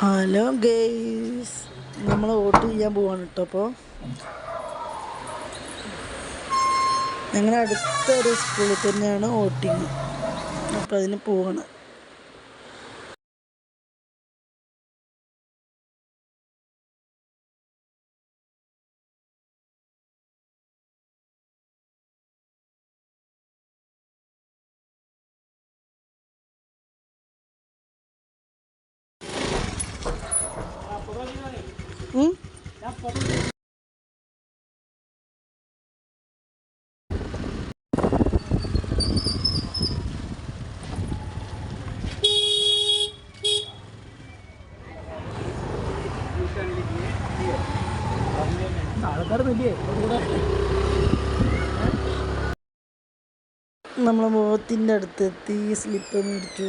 Hello guys നമ്മൾ vote ചെയ്യാൻ പോവാണ് കേട്ടോ അപ്പോൾ ഞങ്ങളുടെ അടുത്തൊരു സ്കൂളിൽ തന്നെയാണ് വോട്ടിങ് അപ്പോൾ അതിന് പോവാണ്. നമ്മൾ മുഖത്തിന്റെ അടുത്തെത്തി സ്ലിപ്പ് മേടിച്ചു.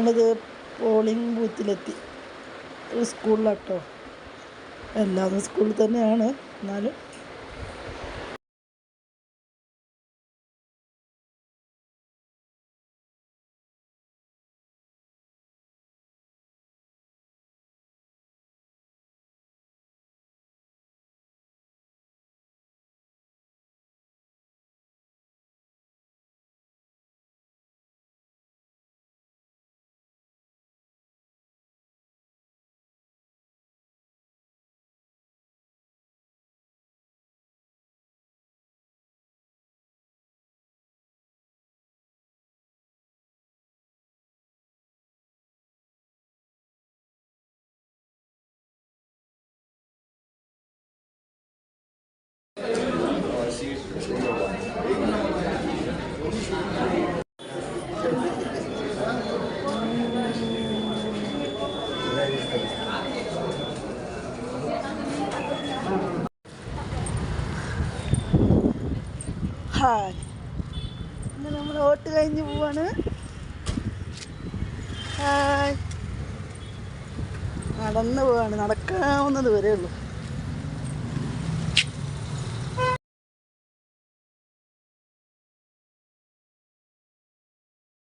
നമ്മളത് പോളിംഗ് ബൂത്തിലെത്തി ഒരു സ്കൂളിലാട്ടോ എല്ലാതും സ്കൂളിൽ തന്നെയാണ്. എന്നാലും ഹായ്. നമ്മൾ ഓട്ട് കഴിഞ്ഞ് പോവാണ്. ഹായ്. നടന്ന് പോവാണ്. നടക്കാവുന്നത് വരെ ഉള്ളൂ.